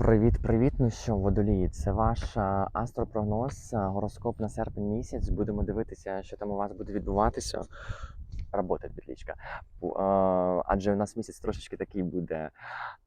Привіт-привіт! Ну що, водолії, це ваш астропрогноз, гороскоп на серпень місяць. Будемо дивитися, що там у вас буде відбуватися. Работает петличка. Бу- а, Адже у нас місяць трошечки такий буде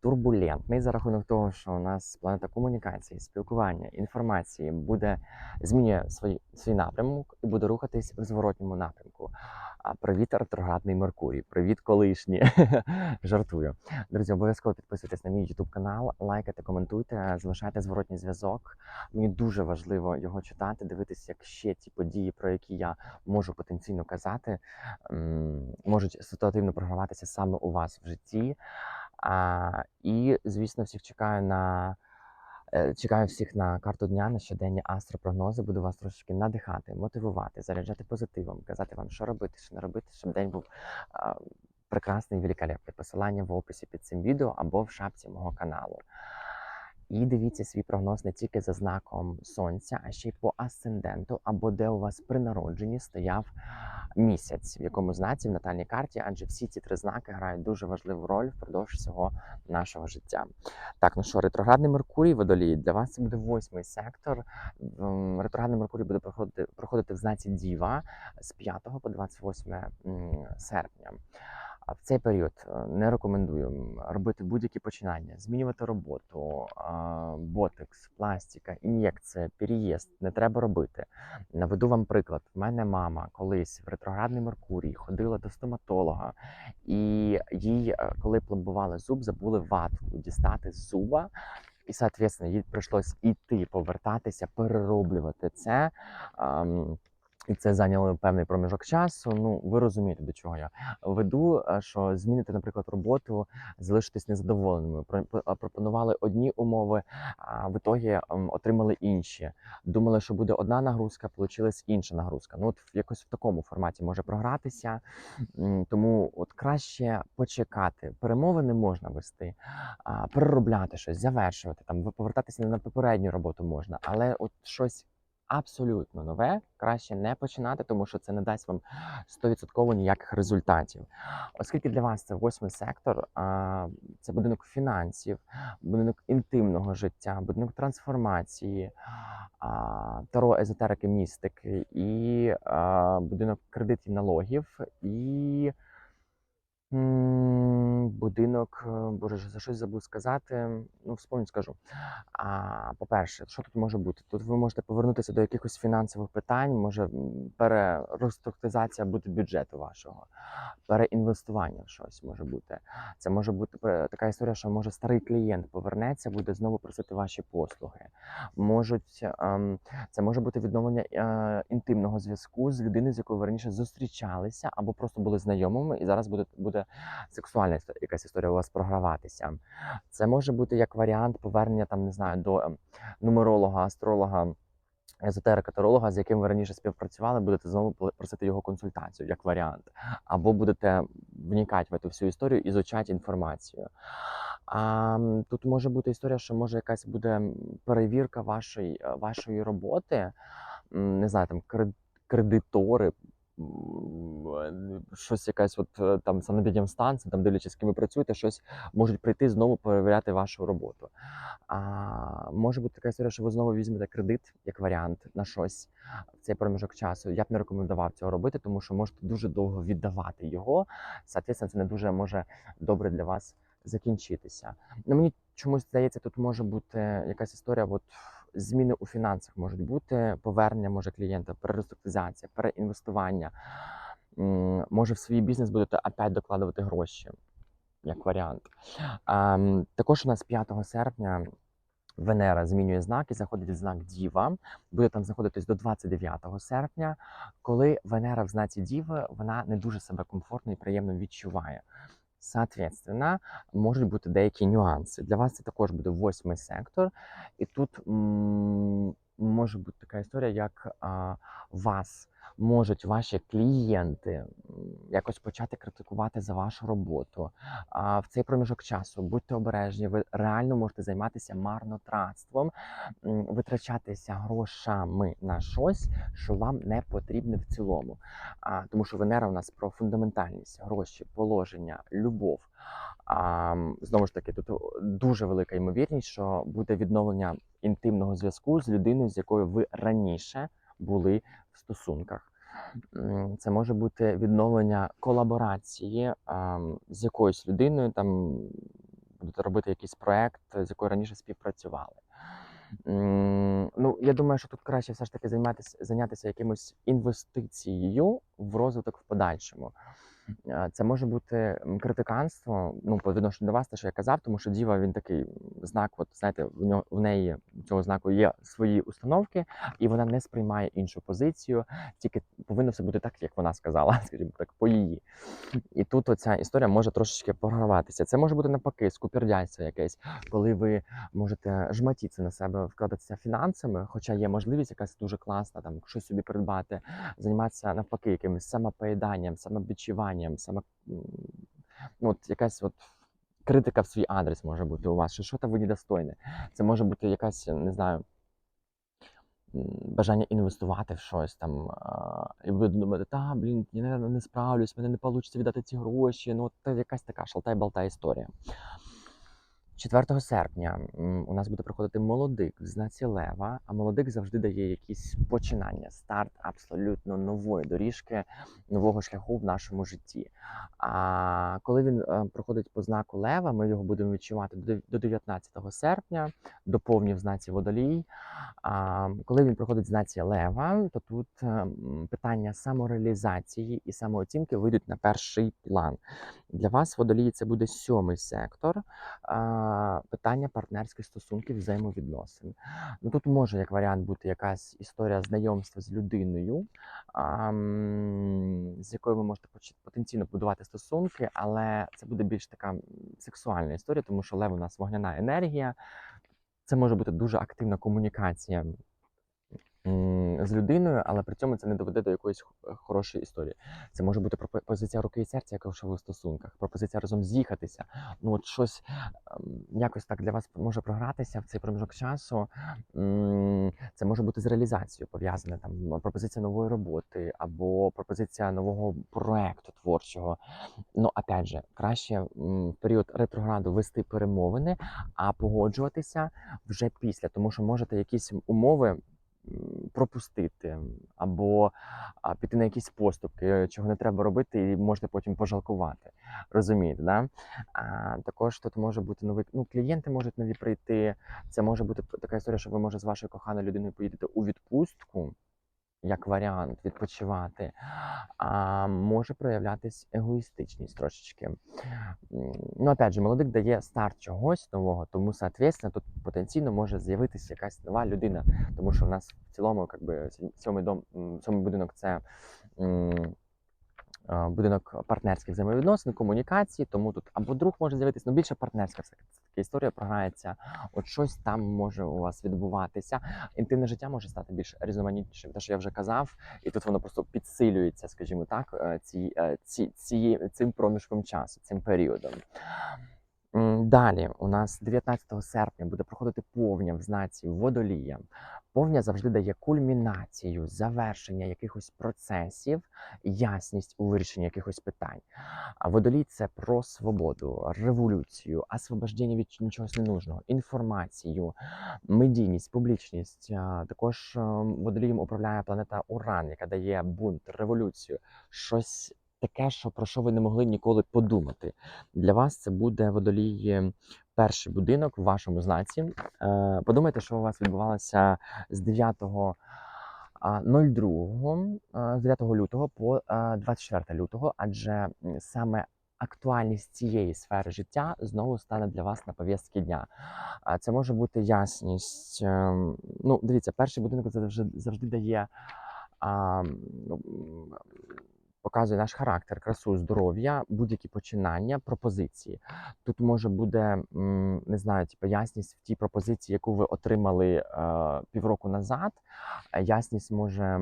турбулентний за рахунок того, що у нас планета комунікації, спілкування, інформації буде змінює свій, свій напрямок і буде рухатись в зворотньому напрямку. Привіт, ретроградний Меркурій. Привіт, колишній. Жартую. Друзі, обов'язково підписуйтесь на мій YouTube канал, лайкайте, коментуйте, залишайте зворотній зв'язок. Мені дуже важливо його читати, дивитися, як ще ті події, про які я можу потенційно казати, можуть ситуативно програватися саме у вас в житті. І, звісно, всіх чекаю на. Е, Чекаю всіх на карту дня на щоденні астропрогнози. Буду вас трошки надихати, мотивувати, заряджати позитивом, казати вам, що робити, що не робити, щоб день був прекрасний прекрасний, великолепний. Посилання в описі під цим відео або в шапці мого каналу. І дивіться свій прогноз не тільки за знаком сонця, а ще й по асценденту, або де у вас при народженні стояв місяць, в якому знаці в натальній карті, адже всі ці три знаки грають дуже важливу роль впродовж всього нашого життя. Так, ну що, ретроградний Меркурій водолій, для вас це буде восьмий сектор. Ретроградний Меркурій буде проходити, проходити в знаці Діва з 5 по 28 м, серпня. А в цей період е, не рекомендую робити будь-які починання, змінювати роботу, ботекс, пластика, ін'єкція, переїзд не треба робити. Наведу вам приклад. В мене мама колись в ретроградний Меркурій ходила до стоматолога, і їй, е, коли пломбували зуб, забули ватку дістати з зуба. І, соответственно, їй прийшлось іти, повертатися, перероблювати це. І це зайняло певний проміжок часу. Ну, ви розумієте, до чого я веду, е, що змінити, наприклад, роботу, залишитись незадоволеними. Пропонували одні умови, а в ітогі отримали інші. Думали, що буде одна нагрузка, получилась інша нагрузка. Ну, от якось в такому форматі може програтися. Тому от краще почекати. Перемови не можна вести, переробляти щось, завершувати там, повертатися на попередню роботу можна, але от щось. Абсолютно нове краще не починати, тому що це не дасть вам 100% ніяких результатів. Оскільки для вас це восьмий сектор, це будинок фінансів, будинок інтимного життя, будинок трансформації, таро езотерики містики і будинок кредитів налогів і будинок, е, боже, за щось забув сказати. Ну, вспомню, скажу. А, по-перше, що тут може бути? Тут ви можете повернутися до якихось фінансових питань, може перереструктуризація бути бюджету вашого, переінвестування в щось може бути. Це може бути така історія, що може старий клієнт повернеться, буде знову просити ваші послуги. Можуть ем, це може бути відновлення е, інтимного зв'язку з людиною, з якою ви раніше зустрічалися, або просто були знайомими, і зараз буде, буде сексуальна історія, якась історія у вас програватися. Це може бути як варіант повернення там, не знаю, до ем, нумеролога, астролога. Езотерика таролога, з яким ви раніше співпрацювали, будете знову просити його консультацію як варіант, або будете вникати в цю всю історію і изучати інформацію. А тут може бути історія, що може якась буде перевірка вашої, вашої роботи, не знаю, там кредитори. Щось якась от е, там санепідемстанція, там дивлячись, з ким ви працюєте, щось можуть прийти знову перевіряти вашу роботу. А може бути така історія, що ви знову візьмете кредит як варіант на щось в цей проміжок часу. Я б не рекомендував цього робити, тому що можете дуже довго віддавати його. Соответственно, це не дуже може добре для вас закінчитися. Ну мені чомусь здається, тут може бути якась історія. От зміни у фінансах можуть бути, повернення може клієнта, перереструктуризація, переінвестування. Може в свій бізнес будете опять докладувати гроші, як варіант. Також у нас 5 серпня Венера змінює знак і заходить в знак Діва. Буде там знаходитись до 29 серпня. Коли Венера в знаці Діви, вона не дуже себе комфортно і приємно відчуває. Соответственно, можуть бути деякі нюанси. Для вас це також буде восьмий сектор, і тут може бути така історія, як а, вас можуть ваші клієнти якось почати критикувати за вашу роботу. А в цей проміжок часу будьте обережні, ви реально можете займатися марнотратством, витрачатися грошами на щось, що вам не потрібне в цілому. А, тому що Венера у нас про фундаментальність, гроші, положення, любов. А, знову ж таки, тут дуже велика ймовірність, що буде відновлення інтимного зв'язку з людиною, з якою ви раніше були в стосунках. Це може бути відновлення колаборації а, з якоюсь людиною, там будете робити якийсь проект, з якою раніше співпрацювали. Ну, я думаю, що тут краще все ж таки займатися, зайнятися якимось інвестицією в розвиток в подальшому. Це може бути критиканство, ну, по відношенню до вас, те, що я казав, тому що діва він такий знак, от знаєте, в нього в неї цього знаку є свої установки, і вона не сприймає іншу позицію, тільки повинно все бути так, як вона сказала, скажімо так, по її. І тут оця історія може трошечки програватися. Це може бути навпаки скупердяйство якесь, коли ви можете жматіться на себе, вкладатися фінансами, хоча є можливість якась дуже класна, там щось собі придбати, займатися навпаки якимось самопоїданням, самобічуванням, само... м, ну, от якась от критика в свій адрес може бути у вас, що що-то ви недостойне. Це може бути якась, не знаю, бажання інвестувати в щось там, і ви думаєте, та, блін, я не, не справлюсь, мене не вийде віддати ці гроші. Ну, це якась така шалтай-балта історія. 4 серпня у нас буде проходити молодик в знаці Лева, а молодик завжди дає якісь починання, старт абсолютно нової доріжки, нового шляху в нашому житті. А коли він е, проходить по знаку Лева, ми його будемо відчувати до 19 серпня, до повні в знаці Водолій. А коли він проходить в знаці Лева, то тут е, питання самореалізації і самооцінки вийдуть на перший план. Для вас водолії це буде сьомий сектор питання партнерських стосунків, взаємовідносин. Ну тут може як варіант бути якась історія знайомства з людиною, з якою ви можете потенційно будувати стосунки, але це буде більш така сексуальна історія, тому що лев у нас вогняна енергія. Це може бути дуже активна комунікація з людиною, але при цьому це не доведе до якоїсь хорошої історії. Це може бути пропозиція руки і серця, якщо ви в стосунках, пропозиція разом з'їхатися. Ну от щось ем, якось так для вас може програтися в цей проміжок часу. Це може бути з реалізацією пов'язане там пропозиція нової роботи або пропозиція нового проекту творчого. Ну, опять же, краще в період ретрограду вести перемовини, а погоджуватися вже після, тому що можете якісь умови пропустити або піти на якісь поступки, чого не треба робити, і можете потім пожалкувати. Розумієте, да? А, також тут може бути новий, ну, клієнти можуть нові прийти. Це може бути така історія, що ви може з вашою коханою людиною поїдете у відпустку. Як варіант відпочивати, а може проявлятись егоїстичність трошечки. Ну, опять же, молодик дає старт чогось нового, тому, соответственно, тут потенційно може з'явитися якась нова людина, тому що в нас в цілому, якби сьомий дом, сьомий будинок це. Будинок партнерських взаємовідносин, комунікації, тому тут або друг може з'явитися, ну більше партнерська все таки історія програється. От щось там може у вас відбуватися. Інтимне життя може стати більш різноманітнішим, те, що я вже казав, і тут воно просто підсилюється, скажімо так, е, ці, е, ці, ці, цим проміжком часу, цим періодом. Далі у нас 19 серпня буде проходити повня в знаці водолія. Повня завжди дає кульмінацію, завершення якихось процесів, ясність у вирішенні якихось питань. А водолій це про свободу, революцію, освобождення від чогось ненужного, інформацію, медійність, публічність. Також е, водолієм управляє планета Уран, яка дає бунт, революцію, щось таке, що про що ви не могли ніколи подумати. Для вас це буде водолій перший будинок в вашому знаці. Е, Подумайте, що у вас відбувалося з 9 02, з 9 лютого по а, 24 лютого, адже саме актуальність цієї сфери життя знову стане для вас на пов'язки дня. Це може бути ясність. ем, Ну, дивіться, перший будинок завжди, завжди дає. Показує наш характер, красу, здоров'я, будь-які починання, пропозиції. Тут може буде не знаю, типу, ясність в тій пропозиції, яку ви отримали е, півроку назад. Е, Ясність може е,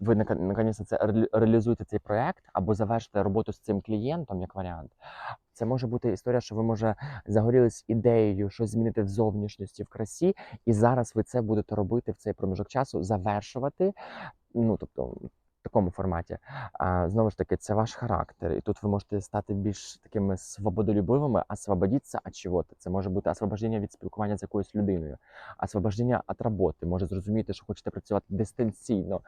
ви наконець це реалі- реалізуєте цей проект або завершите роботу з цим клієнтом як варіант. Це може бути історія, що ви може загорілись ідеєю щось змінити в зовнішності, в красі, і зараз ви це будете робити в цей проміжок часу, завершувати. Ну тобто. Такому форматі. Знову ж таки, це ваш характер, і тут ви можете стати більш такими свободолюбивими, освободитися від чого-то. Це може бути освобождення від спілкування з якоюсь людиною, освобождення від роботи. Може зрозуміти, що хочете працювати дистанційно.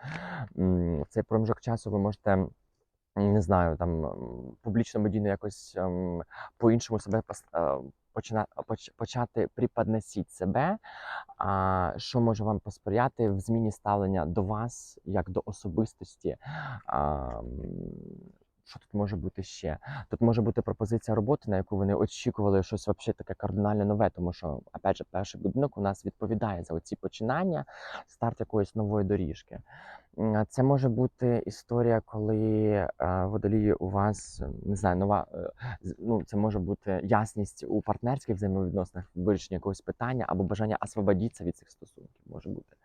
В цей проміжок часу ви можете. Не знаю, там публічно медійно якось ем, по-іншому себе почати преподносити себе, а, що може вам посприяти в зміні ставлення до вас як до особистості. Що тут може бути ще? Тут може бути пропозиція роботи, на яку вони очікували щось вообще таке кардинально нове, тому що, опять же, перший будинок у нас відповідає за оці починання, старт якоїсь нової доріжки. Це може бути історія, коли водолії у вас не знаю, нова е, ну, це може бути ясність у партнерських взаємовідносинах, вирішення якогось питання або бажання освободитися від цих стосунків. Може бути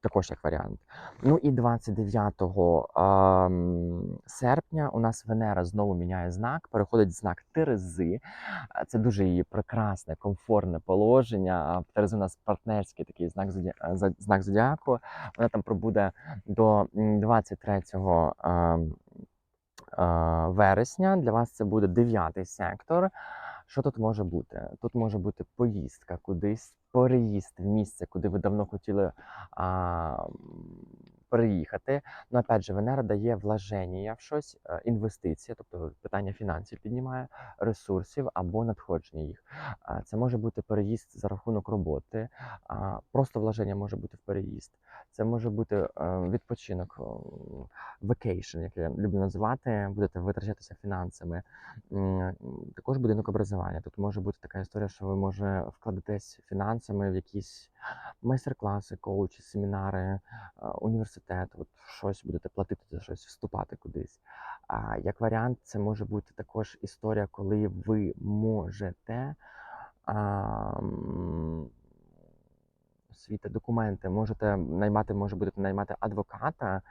також як варіант. Ну і 29 ем, серпня у нас Венера знову міняє знак, переходить в знак Терези. Це дуже її прекрасне, комфортне положення. Терези у нас партнерський такий знак зодіаку. Вона там пробуде до м, 23 ем, е, вересня. Для вас це буде дев'ятий сектор. Що тут може бути? Тут може бути поїздка кудись, переїзд в місце, куди ви давно хотіли а, переїхати. Ну, опять же, Венера дає вложення в щось, е, інвестиції, тобто питання фінансів піднімає, ресурсів або надходження їх. Це може бути переїзд за рахунок роботи, просто вложення може бути в переїзд. Це може бути е, відпочинок, vacation, як я люблю називати, будете витрачатися фінансами. Також будинок образування. Тут може бути така історія, що ви може вкладетесь фінансами в якісь майстер-класи, коучі, семінари, е, університет, от щось будете платити за щось, вступати кудись. А як варіант, це може бути також історія, коли ви можете. А, м, документи. Можете наймати, може будете наймати адвоката,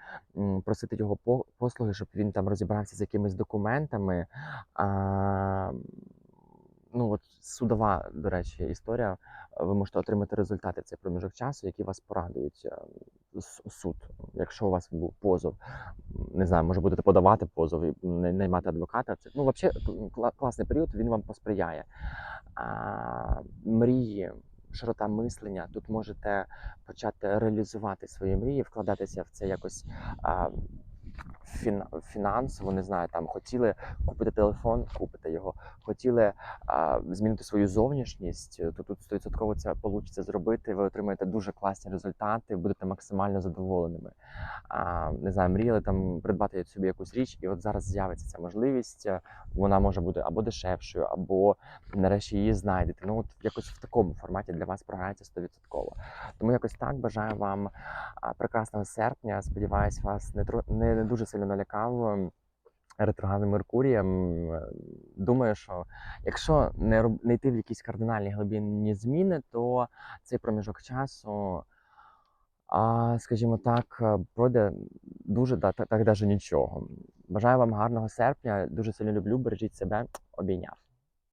просити його послуги, щоб він там розібрався з якимись документами. А, судова, до речі, історія. Ви можете отримати результати цей проміжок часу, які вас порадують. е, Суд, якщо у вас був позов, не знаю, може будете подавати позов і най- наймати адвоката. Це ну, взагалі класний період, він вам посприяє. А, мрії, широта мислення. Тут можете почати реалізувати свої мрії, вкладатися в це якось а, фінансово, не знаю, там хотіли купити телефон, купите його, хотіли а, змінити свою зовнішність, то тут 100% це вийде зробити. Ви отримаєте дуже класні результати, будете максимально задоволеними. А, не знаю, мріяли там придбати собі якусь річ, і от зараз з'явиться ця можливість. Вона може бути або дешевшою, або нарешті її знайдете. Ну от якось в такому форматі для вас програється 100%. Тому якось так бажаю вам прекрасного серпня. Сподіваюсь, вас не не, не дуже сильно налякав. ем, Ретроградним Меркурієм. Е, Думаю, що якщо не роб- не йти в якісь кардинальні глибинні зміни, то цей проміжок часу, а, скажімо так, е, пройде дуже так, так даже нічого. Бажаю вам гарного серпня. Дуже сильно люблю. Бережіть себе. Обійняв.